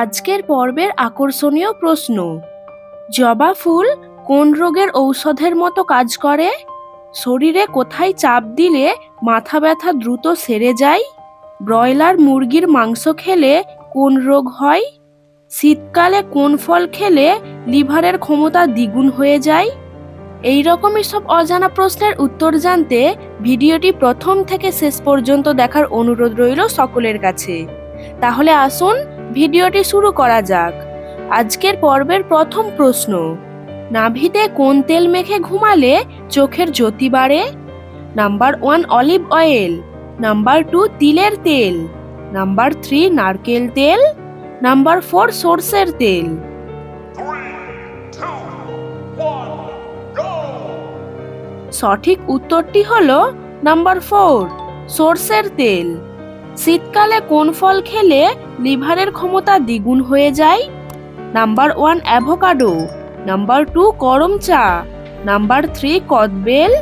আজকের পর্বের আকর্ষণীয় প্রশ্ন, জবা ফুল কোন রোগের ঔষধের মতো কাজ করে? শরীরে কোথায় চাপ দিলে মাথা ব্যথা দ্রুত সেরে যায়? ব্রয়লার মুরগির মাংস খেলে কোন রোগ হয়? শীতকালে কোন ফল খেলে লিভারের ক্ষমতা দ্বিগুণ হয়ে যায়? এই রকমই সব অজানা প্রশ্নের উত্তর জানতে ভিডিওটি প্রথম থেকে শেষ পর্যন্ত দেখার অনুরোধ রইল সকলের কাছে। তাহলে আসুন ভিডিওটি শুরু করা যাক। আজকের পর্বের প্রথম প্রশ্ন, নাভিতে কোন তেল মেখে ঘুমালে চোখের জ্যোতি বাড়ে? Number one, olive oil. Number two, তিলের তেল। নাম্বার থ্রি, নারকেল তেল। নাম্বার ফোর, সর্ষের তেল! সঠিক উত্তরটি হল নাম্বার ফোর, সর্ষের তেল। শীতকালে কোন ফল খেলে লিভারের ক্ষমতা দ্বিগুণ হয়ে যায়? Number one avocado, number two করম চা, নাম্বার থ্রি কদবেল,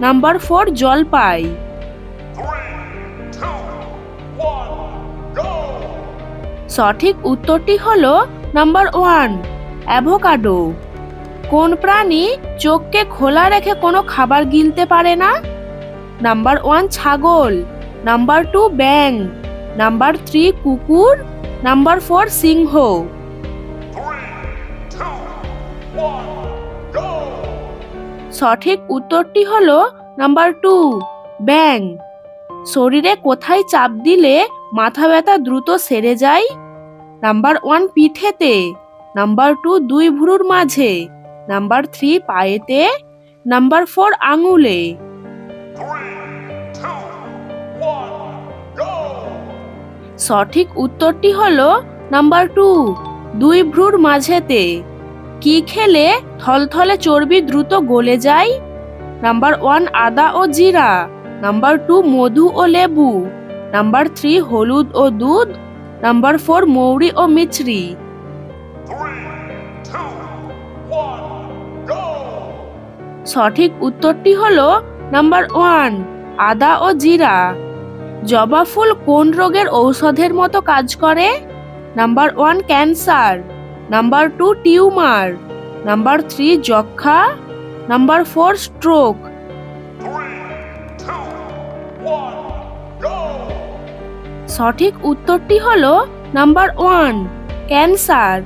নাম্বার ফোর জলপাই! সঠিক উত্তরটি হলো নাম্বার ওয়ান, অ্যাভোকাডো। কোন প্রাণী চোখকে খোলা রেখে কোনো খাবার গিলতে পারে না? নাম্বার ওয়ান ছাগল নাম্বার টু ব্যাং নাম্বার থ্রি কুকুর. নাম্বার ফোর সিংহ! সঠিক উত্তরটি হলো নাম্বার টু ব্যাং শরীরে কোথায় চাপ দিলে মাথা ব্যথা দ্রুত সেরে যায়? নাম্বার ওয়ান পিঠেতে. নাম্বার টু দুই ভুরুর মাঝে. নাম্বার থ্রি পায়েতে. নাম্বার ফোর আঙুলে. সঠিক উত্তরটি হলো নাম্বার টু, দুই ভ্রুর মাঝেতে। কি খেলে থলথলে চর্বি দ্রুত গলে যায়? নাম্বার ওয়ান আদা ও জিরা। নাম্বার টু মধু ও লেবু। নাম্বার থ্রি হলুদ ও দুধ। নাম্বার ফোর মৌরি ও মিছরি! সঠিক উত্তরটি হলো নাম্বার ওয়ান, আদা ও জিরা। জবা ফুল কোন রোগের ঔষধের মতো কাজ করে? Number one cancer, number two tumour, number three যক্ষা নাম্বার ফোর স্ট্রোক! সঠিক উত্তরটি হলো নাম্বার ওয়ান, ক্যান্সার।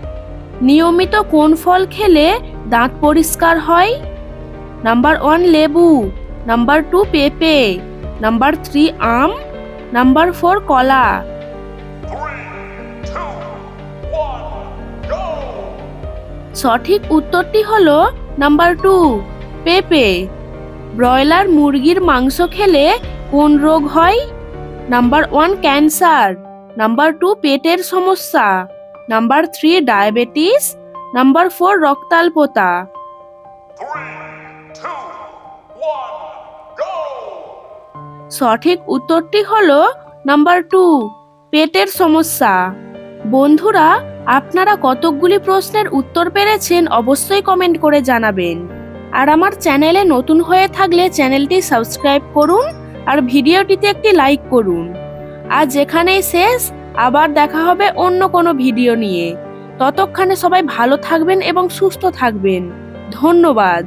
নিয়মিত কোন ফল খেলে দাঁত পরিষ্কার হয়? নাম্বার ওয়ান লেবু, নাম্বার টু পেঁপে, নাম্বার থ্রি আম নাম্বার ফোর কলা! সঠিক উত্তরটি হলো নাম্বার টু পেঁপে। ব্রয়লার মুরগির মাংস খেলে কোন রোগ হয়? Number one cancer number two পেটের সমস্যা। Number three diabetes number four রক্তাল্পতা। সঠিক উত্তরটি হলো নাম্বার টু, পেটের সমস্যা। বন্ধুরা, আপনারা কতকগুলি প্রশ্নের উত্তর পেরেছেন অবশ্যই কমেন্ট করে জানাবেন। আর আমার চ্যানেলে নতুন হয়ে থাকলে চ্যানেলটি সাবস্ক্রাইব করুন আর ভিডিওটিতে একটি লাইক করুন। আজ এখানেই শেষ, আবার দেখা হবে অন্য কোনো ভিডিও নিয়ে। ততক্ষণে সবাই ভালো থাকবেন এবং সুস্থ থাকবেন। ধন্যবাদ।